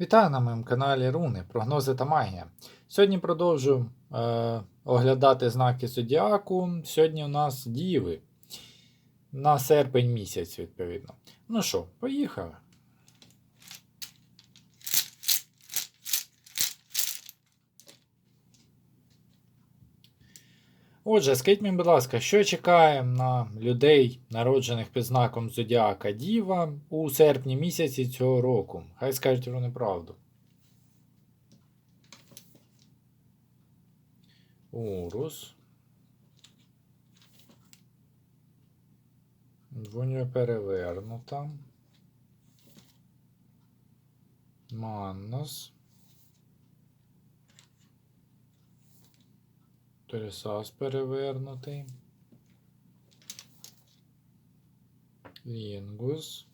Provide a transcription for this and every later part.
Вітаю на моєму каналі Руни, прогнози та магія. Сьогодні продовжу е, оглядати знаки Зодіаку. Сьогодні у нас Діви. На серпень місяць, відповідно. Ну що, поїхали. Отже, скажіть мені, будь ласка, що чекає на людей, народжених під знаком Зодіака Діва у серпні місяці цього року? Хай скажуть вони правду. Урус. Двоню перевернута. Маннос. Тересас перевернутий. Лінгус.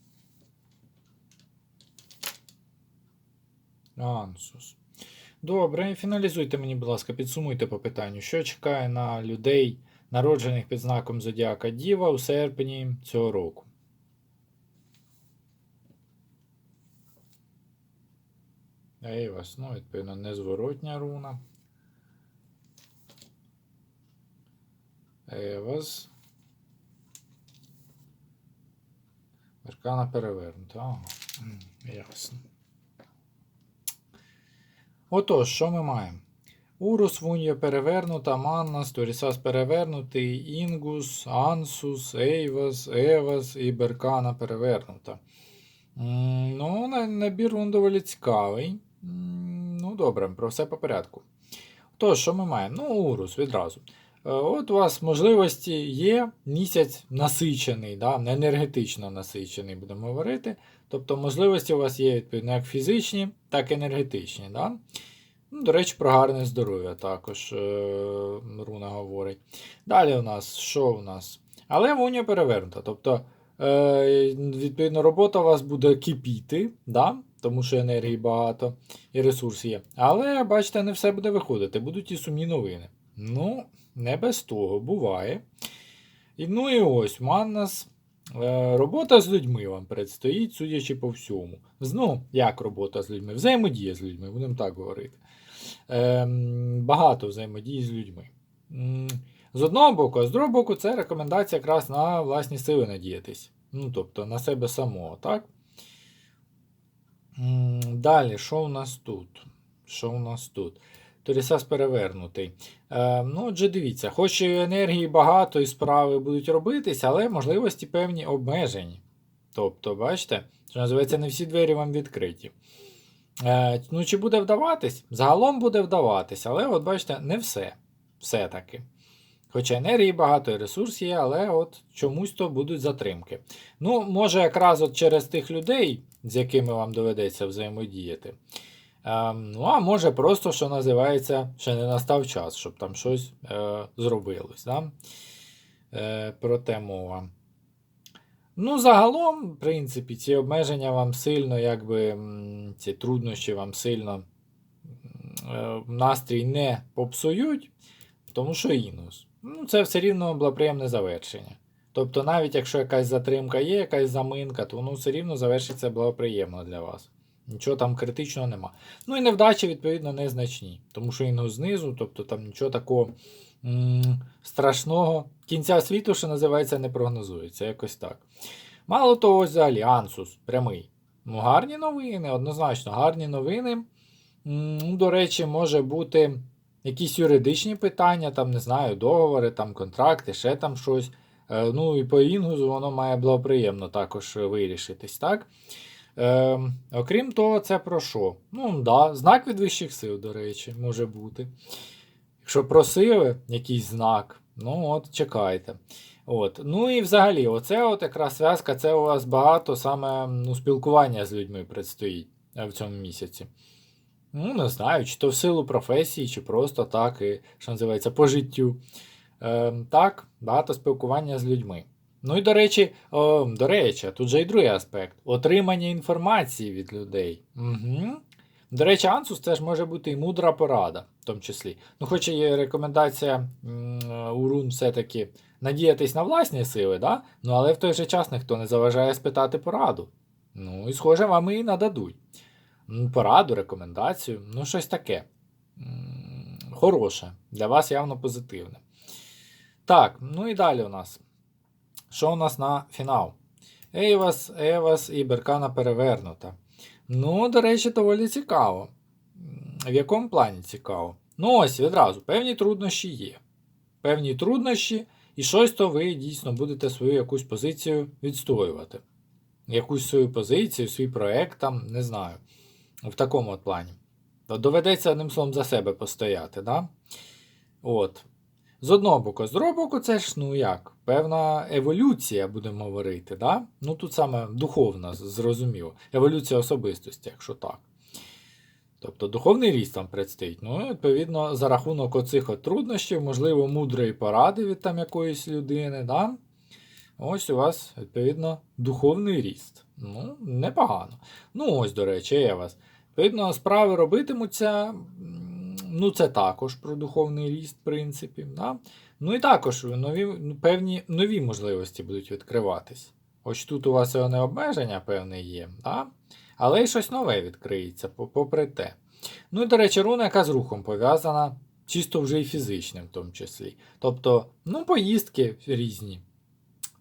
Ансус. Добре, фіналізуйте мені, будь ласка, підсумуйте по питанню, що чекає на людей, народжених під знаком Зодіака Діва у серпні цього року. Ейвас, ну, відповідно, незворотня руна. Евас. Аркана перевернута. Ага. Ясно. Отож, що ми маємо? Урус, Вунья перевернута, Маннас, Торісас перевернутий, Інгус, Ансус, Ейвас, Евас і Беркана перевернута. Ну, набір рун доволі цікавий. Ну, добре, про все по порядку. Тож, що ми маємо? Ну, Урус відразу. Е, От у вас можливості є місяць насичений, да, енергетично насичений, будемо говорити. Тобто можливості у вас є відповідно як фізичні, так і енергетичні. Да? Ну, До речі, про гарне здоров'я також е, руна говорить. Далі у нас що у нас? Але вуня перевернута. Тобто, е, відповідно, робота у вас буде кипіти, да? тому що енергії багато і ресурсів є. Але, бачите, не все буде виходити, будуть і сумні новини. Ну, не без того, буває. І, ну і ось, Маннас. Е, робота з людьми вам предстоїть, судячи по всьому. Ну, як робота з людьми? Взаємодія з людьми, будемо так говорити. Е, багато взаємодії з людьми. З одного боку, а з другого боку, це рекомендація якраз на власні сили надіятись. Ну, тобто на себе самого, так? Далі, що у нас тут? Що у нас тут? Торісас перевернутий. Е, ну, отже, дивіться, хоч і енергії багато і справи будуть робитись, але можливості певні обмежені. Тобто, бачите, що називається, не всі двері вам відкриті. Е, ну, чи буде вдаватись? Загалом буде вдаватись, але, от бачите, не все. Все-таки. Хоча енергії багато і ресурсів є, але от чомусь то будуть затримки. Ну, може, якраз от через тих людей, з якими вам доведеться взаємодіяти. Ем, ну, а може просто, що називається, ще не настав час, щоб там щось е, зробилось. Да? Е, про те мова. Ну, загалом, в принципі, ці обмеження вам сильно, якби ці труднощі вам сильно е, настрій не попсують, тому що інус. Ну, це все рівно благоприємне завершення. Тобто, навіть якщо якась затримка є, якась заминка, то воно все рівно завершиться благоприємно для вас. Нічого там критичного нема. Ну і невдачі, відповідно, незначні. Тому що інгус знизу, тобто там нічого такого м- страшного. Кінця світу, що називається, не прогнозується. Якось так. Мало того, взагалі, Ансус прямий. Ну, гарні новини, однозначно, гарні новини. М, Ну, до речі, може бути якісь юридичні питання, там, не знаю, договори, там, контракти, ще там щось. Е, Ну і по інгузу воно має благоприємно також вирішитись, так? Е, окрім того, це про що? Ну, да, знак від вищих сил, до речі, може бути. Якщо просили якийсь знак, ну от чекайте. От. Ну і взагалі, оце от якраз зв'язка, це у вас багато саме ну, спілкування з людьми предстоїть е, в цьому місяці. Ну, не знаю, чи то в силу професії, чи просто так, і, що називається, по життю. Е, так, багато спілкування з людьми. Ну і до речі, о, до речі, тут же і другий аспект: отримання інформації від людей. Угу. До речі, Ансус це може бути і мудра порада, в тому числі. Ну, хоч є рекомендація м, у рун все-таки надіятись на власні сили, да? ну але в той же час ніхто не заважає спитати пораду. Ну і схоже, вам і нададуть. пораду, рекомендацію, ну, щось таке. Хороше. Для вас явно позитивне. Так, ну і далі у нас. Що у нас на фінал? Ейвас, Евас і Беркана перевернута. Ну, до речі, доволі цікаво. В якому плані цікаво? Ну, ось відразу, певні труднощі є. Певні труднощі, і щось то ви дійсно будете свою якусь позицію відстоювати. Якусь свою позицію, свій проект там, не знаю. В такому от плані. Доведеться одним словом за себе постояти, да? От. З одного боку, з другого боку, це ж, ну як, певна еволюція, будемо говорити, да? Ну тут саме духовна, зрозуміло. Еволюція особистості, якщо так. Тобто духовний ріст там предстоїть. Ну, відповідно, за рахунок оцих от труднощів, можливо, мудрої поради від там якоїсь людини, да? Ось у вас, відповідно, духовний ріст. Ну, непогано. Ну, ось, до речі, я вас. Відповідно, справи робитимуться. Ну, це також про духовний ріст, в принципі. Да? Ну і також нові, певні нові можливості будуть відкриватись. Ось тут у вас не обмеження певне є, да? але й щось нове відкриється, попри те. Ну і, до речі, руна, яка з рухом пов'язана, чисто вже і фізичним в тому числі. Тобто, ну, поїздки різні.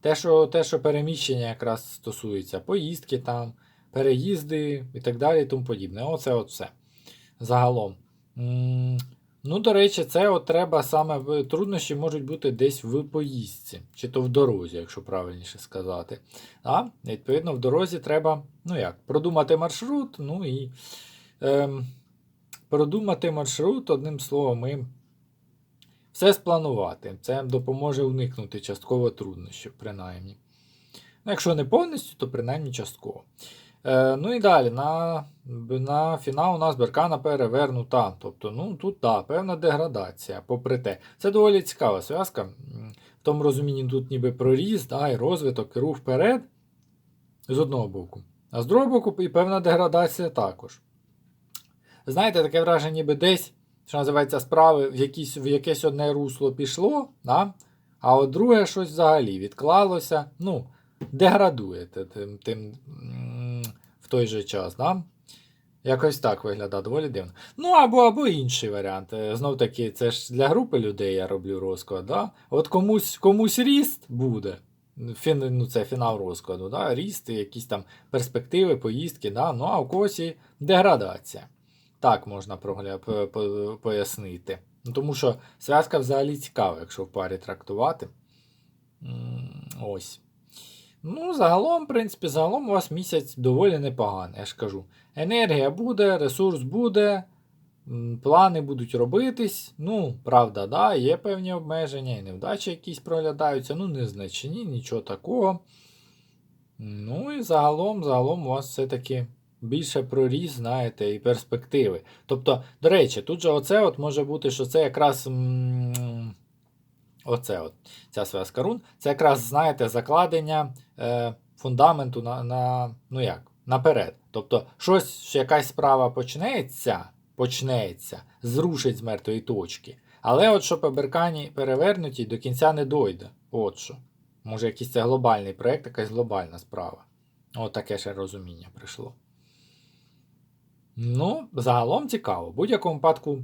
Те, що, те, що переміщення якраз стосується, поїздки там, переїзди і так далі, і тому подібне. Оце от все. Загалом. Ну, до речі, це от треба саме труднощі можуть бути десь в поїздці, чи то в дорозі, якщо правильніше сказати. А? Відповідно, в дорозі треба, ну як, продумати маршрут, ну і ем, продумати маршрут, одним словом, і все спланувати. Це допоможе уникнути частково труднощів, принаймні. Ну, якщо не повністю, то принаймні частково. Е, ну і далі, на, на фінал у нас Беркана перевернута. Тобто, ну тут да, певна деградація, попри те. Це доволі цікава зв'язка. В тому розумінні тут ніби проріст, да, і розвиток, і рух вперед з одного боку. А з другого боку, і певна деградація також. Знаєте, таке враження, ніби десь, що називається, справи в, якісь, в якесь одне русло пішло, да? а от друге щось взагалі відклалося. Ну, деградує те- тим, тим, той же час. Да? Якось так виглядає доволі дивно. Ну, або, або інший варіант. Знов таки, це ж для групи людей я роблю розклад. Да? От комусь, комусь ріст буде. Фін, ну, це фінал розкладу, да? ріст, якісь там перспективи, поїздки, да? ну а у когось і деградація. Так можна прогля... по- по- пояснити. Ну, тому що зв'язка взагалі цікава, якщо в парі трактувати. Ось. Ну, загалом, в принципі, загалом у вас місяць доволі непоганий, я ж кажу. Енергія буде, ресурс буде, плани будуть робитись. Ну, правда, да, є певні обмеження, і невдачі якісь проглядаються, ну, незначні, нічого такого. Ну і загалом, загалом у вас все-таки більше проріс, знаєте, і перспективи. Тобто, до речі, тут же оце от може бути, що це якраз. м, Оце от, ця зв'язка рун. Це якраз, знаєте, закладення е, фундаменту на, на, ну як, наперед. Тобто, щось, якась справа почнеться, почнеться, зрушить з мертвої точки. Але от що по Беркані перевернуті, до кінця не дойде. От що. Може, якийсь це глобальний проєкт, якась глобальна справа. От таке ще розуміння прийшло. Ну, загалом цікаво. В будь-якому випадку.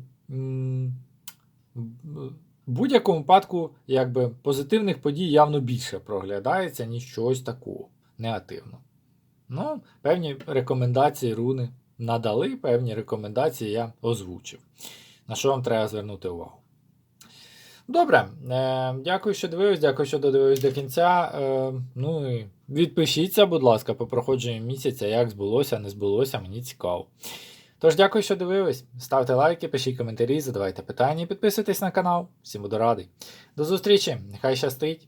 Будь-якому випадку, якби позитивних подій явно більше проглядається, ніж чогось такого негативного. Ну, певні рекомендації руни надали, певні рекомендації я озвучив. На що вам треба звернути увагу. Добре, е, дякую, що дивились, дякую, що додивились до кінця. Е, ну і відпишіться, будь ласка, по проходженню місяця, як збулося, не збулося, мені цікаво. Тож, дякую, що дивились. Ставте лайки, пишіть коментарі, задавайте питання і підписуйтесь на канал. Всім буду радий. До зустрічі, нехай щастить!